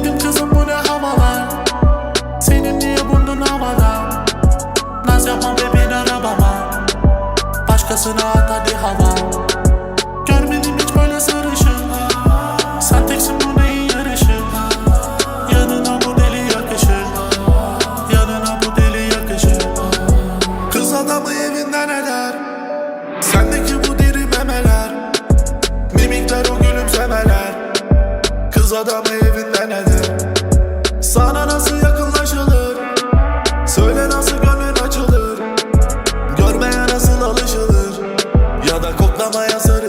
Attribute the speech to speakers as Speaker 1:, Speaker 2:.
Speaker 1: Dedim kızım bu ne havalar? Senin niye burnun havada? Naz yapma bebeğin arabama. Başkasına at hadi hava. Görmedim hiç böyle sarışın. Sen teksin bu neyin yarışı? Yanına bu deli yakışır Yanına bu deli yakışır Kız adamı evinden eder. Sendeki bu evinde nedir? Sana nasıl yakınlaşılır? Söyle nasıl gönlün açılır? Görmeye nasıl alışılır? Ya da koklamaya söyle